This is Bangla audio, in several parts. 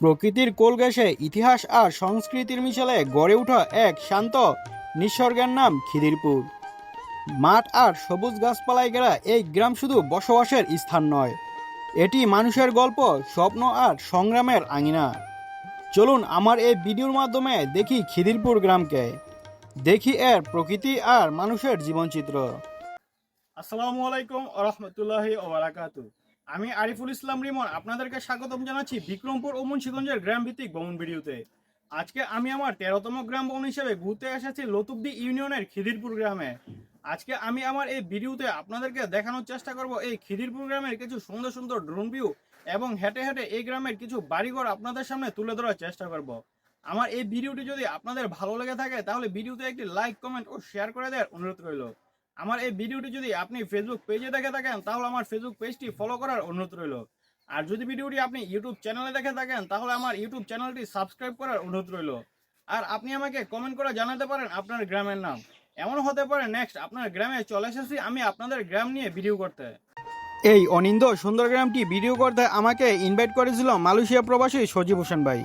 প্রকৃতির কোল ঘেঁষে ইতিহাস আর সংস্কৃতির মিশালে গড়ে ওঠা এক শান্ত নিঃস্বর্গের নাম খিদিরপুর। মাঠ আর সবুজ গাছপালায় ঘেরা এই গ্রাম শুধু বসবাসের স্থান নয়, এটি মানুষের গল্প, স্বপ্ন আর সংগ্রামের আঙিনা। চলুন আমার এই ভিডিওর মাধ্যমে দেখি খিদিরপুর গ্রামকে। দেখি এর প্রকৃতি আর মানুষের জীবনচিত্র। আসসালামু আলাইকুম রহমতুল্লাহি ওবারাকাতু আমি আরিফুল ইসলাম রিমন, আপনাদেরকে স্বাগতম জানাচ্ছি বিক্রমপুর ও মুন্সিগঞ্জের গ্রাম ভিত্তিক ভ্রমণ ভিডিওতে। আজকে আমি আমার তেরোতম গ্রাম ভ্রমণ হিসেবে ঘুরতে এসেছি লতুবদি ইউনিয়নের খিদিরপুর গ্রামে। আজকে আমি আমার এই ভিডিওতে আপনাদেরকে দেখানোর চেষ্টা করব এই খিদিরপুর গ্রামের কিছু সুন্দর সুন্দর ড্রোন ভিউ এবং হেঁটে হেঁটে এই গ্রামের কিছু বাড়িঘর আপনাদের সামনে তুলে ধরার চেষ্টা করব। আমার এই ভিডিওটি যদি আপনাদের ভালো লেগে থাকে, তাহলে ভিডিওতে একটি লাইক কমেন্ট ও শেয়ার করে দেওয়ার অনুরোধ রইল। আমার এই ভিডিওটি যদি আপনি ফেসবুক পেজে দেখে থাকেন, তাহলে আমার ফেসবুক পেজটি ফলো করার অনুরোধ রইল। আর যদি ভিডিওটি আপনি ইউটিউব চ্যানেলে দেখে থাকেন, তাহলে আমার ইউটিউব চ্যানেলটি সাবস্ক্রাইব করার অনুরোধ রইল। আর আপনি আমাকে কমেন্ট করে জানাতে পারেন আপনার গ্রামের নাম। এমন হতে পারে নেক্সট আপনার গ্রামে চলে এসেছি আমি আপনাদের গ্রাম নিয়ে ভিডিও করতে। এই অনিন্দ সুন্দর গ্রামটি ভিডিও করতে আমাকে ইনভাইট করেছিল মালয়েশিয়া প্রবাসী সজীব হোসেন ভাই।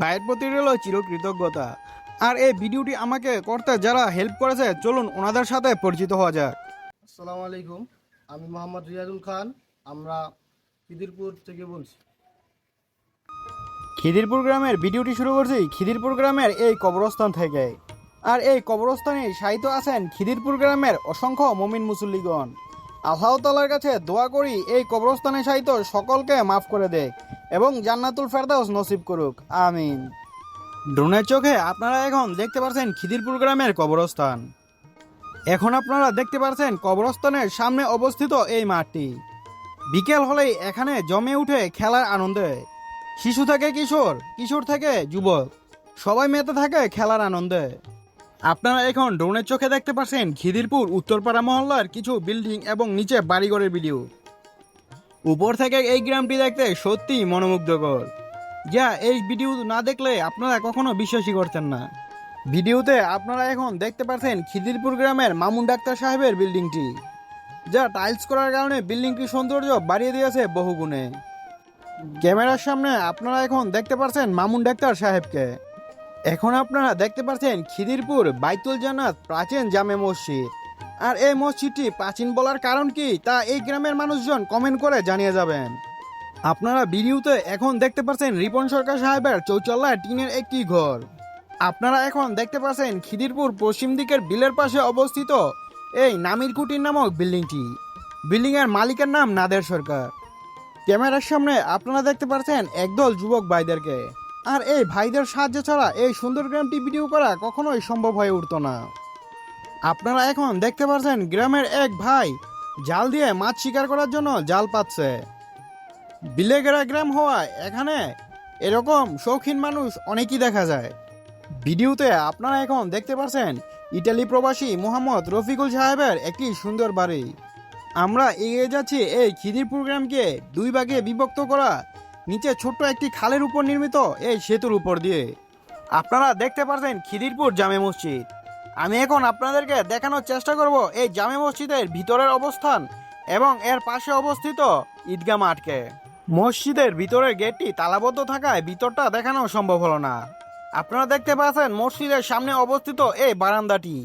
ভাইয়ের প্রতি রইল চিরকৃতজ্ঞতা। আর এই ভিডিওটি আমাকে করতে যারা হেল্প করেছে চলুন ওনাদের সাথে পরিচিত হওয়া যাক। আসসালামু আলাইকুম আমি মোহাম্মদ রিয়াজুল খান আমরা খিদিরপুর থেকে বলছি। খিদিরপুর গ্রামের ভিডিওটি শুরু করছি খিদিরপুর গ্রামের এই কবরস্থান থেকে। আর এই কবরস্থানে সাহিত্য আছেন খিদিরপুর গ্রামের অসংখ্য মমিন মুসল্লিগণ। আল্লাহ তালার কাছে দোয়া করি এই কবরস্থানে সাহিত্য সকলকে মাফ করে দেখ এবং জান্নাতুল ফেরদাউস নসিব করুক। আমিন। ড্রোনের চোখে আপনারা এখন দেখতে পাচ্ছেন খিদিরপুর গ্রামের কবরস্থান। এখন আপনারা দেখতে পাচ্ছেন কবরস্থানের সামনে অবস্থিত এই মাঠটি। বিকেল হলেই এখানে জমে উঠে খেলার আনন্দে। শিশু থেকে কিশোর কিশোর থেকে যুবক, সবাই মেতে থাকে খেলার আনন্দে। আপনারা এখন ড্রোনের চোখে দেখতে পাচ্ছেন খিদিরপুর উত্তরপাড়া মহল্লার কিছু বিল্ডিং এবং নিচে বাড়িঘরের ভিডিও। উপর থেকে এই গ্রামটি দেখতে সত্যি মনোমুগ্ধকর। যা, এই ভিডিও না দেখলে আপনারা কখনো বিশ্বাসই করতেন না। ভিডিওতে আপনারা এখন দেখতে পাচ্ছেন খিদিরপুর গ্রামের মামুন ডাক্তার সাহেবের বিল্ডিংটি। যা টাইলস করার কারণে বিল্ডিংটির সৌন্দর্য বাড়িয়ে দিয়েছে বহুগুণে ক্যামেরার সামনে আপনারা এখন দেখতে পাচ্ছেন মামুন ডাক্তার সাহেবকে। এখন আপনারা দেখতে পাচ্ছেন খিদিরপুর বাইতুল জান্নাত প্রাচীন জামে মসজিদ। আর এই মসজিদটি প্রাচীন বলার কারণ কি তা এই গ্রামের মানুষজন কমেন্ট করে জানিয়ে যাবেন। আপনারা ভিডিওতে এখন দেখতে পাচ্ছেন রিপন সরকার সাহেবের চৌচল্লায় টিনের একটি ঘর। আপনারা এখন দেখতে পাচ্ছেন খিদিরপুর পশ্চিম দিকের বিলের পাশে অবস্থিত এই নামির কুটির নামক বিল্ডিংটি। বিল্ডিংয়ের মালিকের নাম নাদের সরকার। ক্যামেরার সামনে আপনারা দেখতে পাচ্ছেন একদল যুবক ভাইদেরকে। আর এই ভাইদের সাহায্য ছাড়া এই সুন্দর গ্রামটি ভিডিও করা কখনোই সম্ভব হয়ে উঠতো না। আপনারা এখন দেখতে পাচ্ছেন গ্রামের এক ভাই জাল দিয়ে মাছ শিকার করার জন্য জাল পাচ্ছে। বিলেগেরা গ্রাম হওয়ায় এখানে এরকম শৌখিন মানুষ অনেকই দেখা যায়। ভিডিওতে আপনারা এখন দেখতে পাচ্ছেন ইটালি প্রবাসী মোহাম্মদ রফিকুল সাহেবের একটি সুন্দর বাড়ি। আমরা এগিয়ে যাচ্ছি এই খিদিরপুর গ্রামকে দুই ভাগে বিভক্ত করা, নিচে ছোট্ট একটি খালের উপর নির্মিত এই সেতুর উপর দিয়ে। আপনারা দেখতে পাচ্ছেন খিদিরপুর জামে মসজিদ। আমি এখন আপনাদেরকে দেখানোর চেষ্টা করব এই জামে মসজিদের ভিতরের অবস্থান এবং এর পাশে অবস্থিত ঈদগা মাঠকে। মসজিদের ভিতরের গেটটি তালাবদ্ধ থাকায় ভিতরটা দেখানো সম্ভব হলো না। আপনারা দেখতে পাচ্ছেন মসজিদের সামনে অবস্থিত এই বারান্দাটি।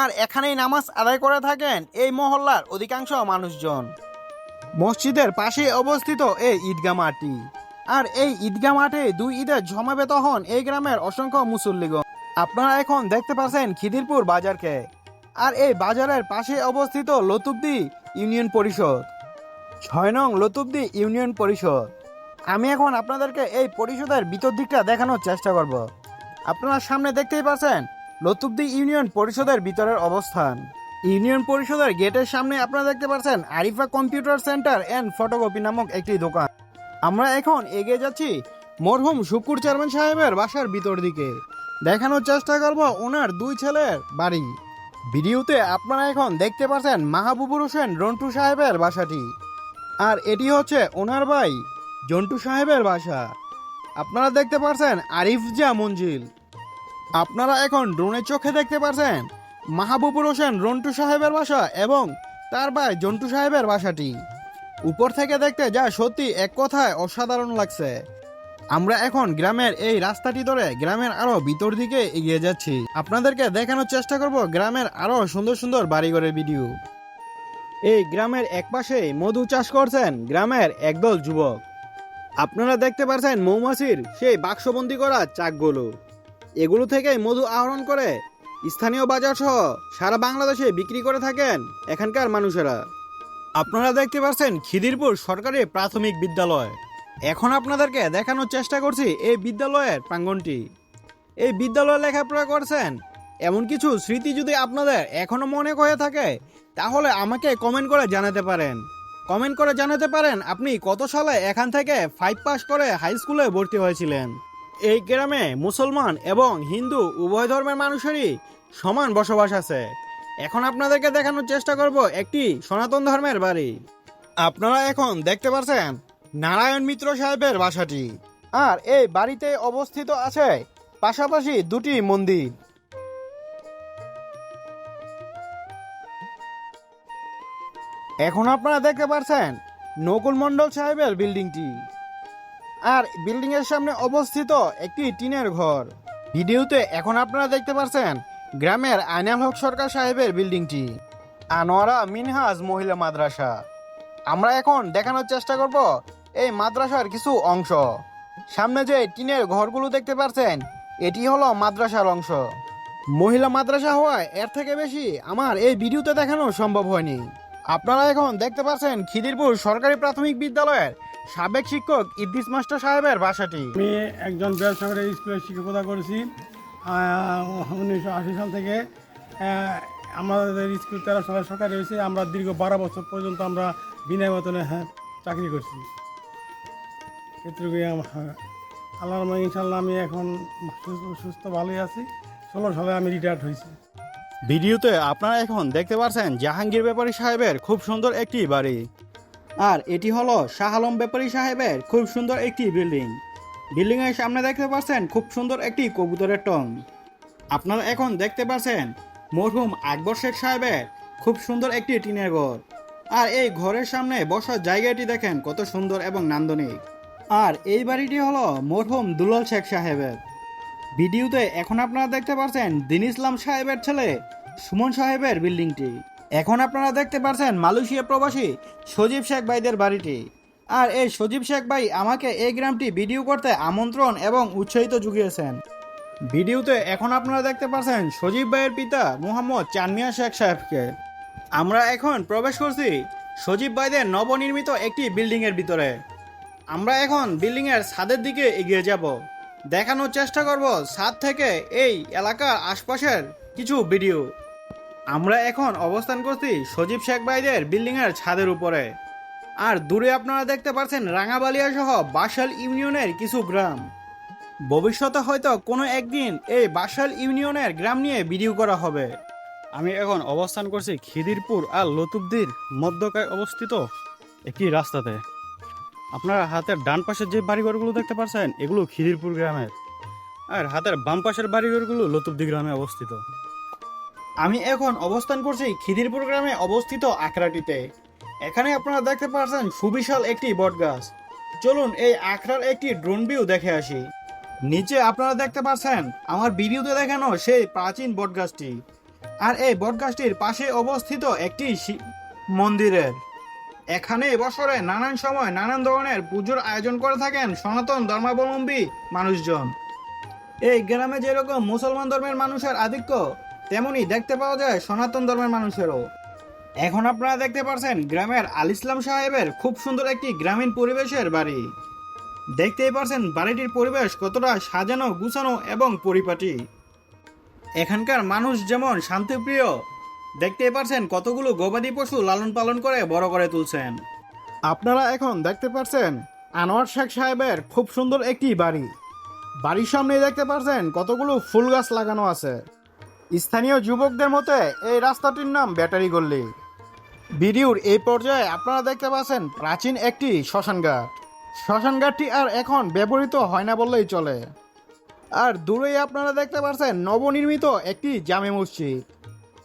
আর এখানেই নামাজ আদায় করে থাকেন এই মহল্লার অধিকাংশ মানুষজন। মসজিদের পাশে অবস্থিত এই ঈদগাহ মাঠটি। আর এই ঈদগাহ মাঠে দুই ঈদের জমাবেত হন এই গ্রামের অসংখ্য মুসল্লিগণ আপনারা এখন দেখতে পাচ্ছেন খিদিরপুর বাজারকে। আর এই বাজারের পাশে অবস্থিত লতুবদি ইউনিয়ন পরিষদ। ছয় নং লতুবদি ইউনিয়ন পরিষদ। আমি এখন আপনাদেরকে এই পরিষদের ভিতর দিকটা দেখানোর চেষ্টা করব। আপনারা সামনে দেখতেই পাচ্ছেন লতুবদি ইউনিয়ন পরিষদের ভিতরের অবস্থান। ইউনিয়ন পরিষদের গেটের সামনে আপনারা দেখতে পাচ্ছেন Arifa computer centre and photocopy নামক একটি দোকান। আমরা এখন এগিয়ে যাচ্ছি মরহুম শুকুর চেয়ারম্যান সাহেবের বাসার ভিতর দিকে। দেখানোর চেষ্টা করব ওনার দুই ছেলের বাড়ি। ভিডিওতে আপনারা এখন দেখতে পাচ্ছেন মাহবুবুর হোসেন রন্টু সাহেবের বাসাটি। আর এটি হচ্ছে ওনার ভাই, জন্টু সাহেবের বাসা। আপনারা দেখতে পাচ্ছেন আরিফ জা মঞ্জিল। আপনারা এখন ড্রোনের চোখে দেখতে পাচ্ছেন মাহবুবুর হোসেন রন্টু সাহেবের বাসা এবং তার ভাই জন্টু সাহেবের বাসাটি। উপর থেকে দেখতে যা সত্যি এক কথায় অসাধারণ লাগছে। আমরা এখন গ্রামের এই রাস্তাটি ধরে গ্রামের আরও ভিতর দিকে এগিয়ে যাচ্ছি। আপনাদেরকে দেখানোর চেষ্টা করব গ্রামের আরও সুন্দর সুন্দর বাড়িঘরের ভিডিও। এই গ্রামের একপাশে মধু চাষ করছেন গ্রামের একদল যুবক। আপনারা দেখতে পাচ্ছেন মৌমাছির সেই বাক্সবন্দি করা চাকগুলো। এগুলো থেকে মধু আহরণ করে স্থানীয় বাজার সহ সারা বাংলাদেশে বিক্রি করে থাকেন এখানকার মানুষেরা। আপনারা দেখতে পাচ্ছেন খিদিরপুর সরকারি প্রাথমিক বিদ্যালয়। এখন আপনাদেরকে দেখানোর চেষ্টা করছি এই বিদ্যালয়ের প্রাঙ্গনটি। এই বিদ্যালয়ে লেখাপড়া করছেন এমন কিছু স্মৃতি যদি আপনাদের এখনও মনে হয়ে থাকে, তাহলে আমাকে কমেন্ট করে জানাতে পারেন। কমেন্ট করে জানাতে পারেন আপনি কত সালে এখান থেকে ফাইভ পাস করে হাই স্কুলে ভর্তি হয়েছিলেন। এই গ্রামে মুসলমান এবং হিন্দু উভয় ধর্মের মানুষেরই সমান বসবাস আছে। এখন আপনাদেরকে দেখানোর চেষ্টা করব একটি সনাতন ধর্মের বাড়ি। আপনারা এখন দেখতে পাচ্ছেন নারায়ণ মিত্র সাহেবের বাসাটি। আর এই বাড়িতে অবস্থিত আছে পাশাপাশি দুটি মন্দির। এখন আপনারা দেখতে পাচ্ছেন নকুল মণ্ডল সাহেবের বিল্ডিংটি। আর বিল্ডিং এর সামনে অবস্থিত একটি টিনের ঘর। ভিডিওতে এখন আপনারা দেখতে পাচ্ছেন গ্রামের আইনাল হক সরকার সাহেবের বিল্ডিংটি। আনোয়ারা মিনহাজ মহিলা মাদ্রাসা। আমরা এখন দেখানোর চেষ্টা করব এই মাদ্রাসার কিছু অংশ। সামনে যে টিনের ঘরগুলো দেখতে পাচ্ছেন এটি হলো মাদ্রাসার অংশ। মহিলা মাদ্রাসা হওয়ায় এর থেকে বেশি আমার এই ভিডিওতে দেখানো সম্ভব হয়নি। আপনারা এখন দেখতে পাচ্ছেন খিদিরপুর সরকারি প্রাথমিক বিদ্যালয়ের সাবেক শিক্ষক ইদ্রিস মাস্টার সাহেবের বাসাটি। আমি একজন বেসরকারি স্কুলে শিক্ষকতা করেছি উনিশশো আশি সাল থেকে আমাদের স্কুল তেরো সালে সরকারি হয়েছে। আমরা দীর্ঘ বারো বছর পর্যন্ত আমরা বিনা বেতনে হ্যাঁ, চাকরি করছি। এটুকুই রহমতে ইনশাল্লাহ আমি এখন সুস্থ ভালোই আছি। ষোলো সালে আমি রিটায়ার্ড হয়েছি। ভিডিওতে আপনারা এখন দেখতে পাচ্ছেন জাহাঙ্গীর ব্যাপারী সাহেবের খুব সুন্দর একটি বাড়ি। আর এটি হলো শাহ আলম ব্যাপারী সাহেবের খুব সুন্দর একটি বিল্ডিং। বিল্ডিং এর সামনে দেখতে পাচ্ছেন খুব সুন্দর একটি কবুতরের টং। আপনারা এখন দেখতে পাচ্ছেন মরহুম আকবর শেখ সাহেবের খুব সুন্দর একটি টিনের ঘর। আর এই ঘরের সামনে বসার জায়গাটি দেখেন কত সুন্দর এবং নান্দনিক। আর এই বাড়িটি হলো মরহুম দুলাল শেখ সাহেবের। ভিডিওতে এখন আপনারা দেখতে পাচ্ছেন দিন ইসলাম সাহেবের ছেলে সুমন সাহেবের বিল্ডিংটি। এখন আপনারা দেখতে পাচ্ছেন মালয়েশিয়া প্রবাসী সজীব শেখ ভাইদের বাড়িটি। আর এই সজীব শেখ ভাই আমাকে এই গ্রামটি ভিডিও করতে আমন্ত্রণ এবং উৎসাহিত জুগিয়েছেন। ভিডিওতে এখন আপনারা দেখতে পাচ্ছেন সজীব ভাইয়ের পিতা মোহাম্মদ চানমিয়া শেখ সাহেবকে। আমরা এখন প্রবেশ করছি সজীব ভাইদের নবনির্মিত একটি বিল্ডিংয়ের ভিতরে। আমরা এখন বিল্ডিংয়ের ছাদের দিকে এগিয়ে যাব। দেখানোর চেষ্টা করব ছাদ থেকে এই এলাকার আশপাশের কিছু ভিডিও। আমরা এখন অবস্থান করছি সজীব শেখ ভাইদের বিল্ডিং এর ছাদের উপরে। আর দূরে আপনারা দেখতে পাচ্ছেন রাঙাবালিয়া সহ বাসাল ইউনিয়নের কিছু গ্রাম। ভবিষ্যতে হয়তো কোনো একদিন এই বাসাল ইউনিয়নের গ্রাম নিয়ে ভিডিও করা হবে। আমি এখন অবস্থান করছি খিদিরপুর আর লতুবদির মধ্যকায় অবস্থিত একটি রাস্তাতে। আপনারা হাতের ডান পাশের যে বাড়িঘরগুলো দেখতে পাচ্ছেন এগুলো খিদিরপুর গ্রামের। আর হাতের বাম পাশের বাড়িঘরগুলো লতুবদি গ্রামে অবস্থিত। আমি এখন অবস্থান করছি খিদিরপুর গ্রামে অবস্থিত আখড়াটিতে। এখানে আপনারা দেখতে পাচ্ছেন সুবিশাল একটি বটগাছ। চলুন এই আখড়ার একটি ড্রোন ভিউ দেখে আসি। নিচে আপনারা দেখতে পাচ্ছেন আমার ভিডিওতে দেখানো সেই প্রাচীন বটগাছটি। আর এই বটগাছটির পাশে অবস্থিত একটি মন্দিরের। এখানে বছরে নানান সময় নানান ধরনের পুজোর আয়োজন করে থাকেন সনাতন ধর্মাবলম্বী মানুষজন। এই গ্রামে যেরকম মুসলমান ধর্মের মানুষের আধিক্য, তেমনি দেখতে পাওয়া যায় সনাতন ধর্মের মানুষেরও। এখন আপনারা দেখতে পাচ্ছেন গ্রামের আল ইসলাম সাহেবের খুব সুন্দর একটি গ্রামীণ পরিবেশের বাড়ি। দেখতেই পারছেন বাড়িটির পরিবেশ কতটা সাজানো, গুছানো এবং পরিপাটি। এখানকার মানুষ যেমন শান্তিপ্রিয় দেখতেই পারছেন কতগুলো গবাদি পশু লালন পালন করে বড় করে তুলছেন। আপনারা এখন দেখতে পাচ্ছেন আনোয়ার শেখ সাহেবের খুব সুন্দর একটি বাড়ি। বাড়ির সামনে দেখতে পাচ্ছেন কতগুলো ফুল গাছ লাগানো আছে। স্থানীয় যুবকদের মতে এই রাস্তাটির নাম ব্যাটারি গল্লি ভিডিওর এই পর্যায়ে আপনারা দেখতে পাচ্ছেন প্রাচীন একটি শ্মশানঘাট শ্মশানঘাটটি আর এখন ব্যবহৃত হয় না বললেই চলে। আর দূরেই আপনারা দেখতে পাচ্ছেন নবনির্মিত একটি জামে মসজিদ।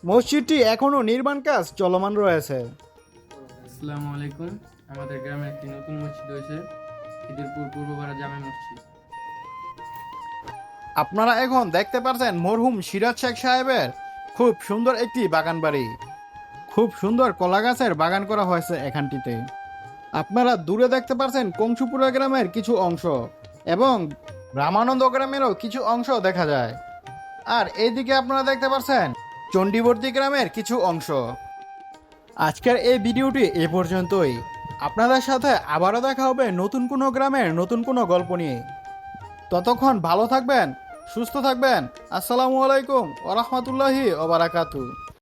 মসজিদটি এখনও নির্মাণ কাজ চলমান রয়েছে। আসসালামু আলাইকুম। আমাদের গ্রামে একটি নতুন মসজিদ হয়েছে খিদিরপুর পূর্বপাড়া জামে মসজিদ। আপনারা এখন দেখতে পাচ্ছেন মরহুম সিরাজ শেখ সাহেবের খুব সুন্দর একটি বাগান বাড়ি। খুব সুন্দর কলা গাছের বাগান করা হয়েছে এখানটিতে। আপনারা দূরে দেখতে পাচ্ছেন কংসুপুরা গ্রামের কিছু অংশ এবং রামানন্দ গ্রামেরও কিছু অংশ দেখা যায়। আর এইদিকে আপনারা দেখতে পাচ্ছেন চণ্ডীবর্তী গ্রামের কিছু অংশ। আজকের এই ভিডিওটি এ পর্যন্তই। আপনাদের সাথে আবারও দেখা হবে নতুন কোনো গ্রামের নতুন কোনো গল্প নিয়ে। ততক্ষণ ভালো থাকবেন, সুস্থ থাকবেন। আসসালামু আলাইকুম ওরহমতুল্লাহি ওবারাকাতু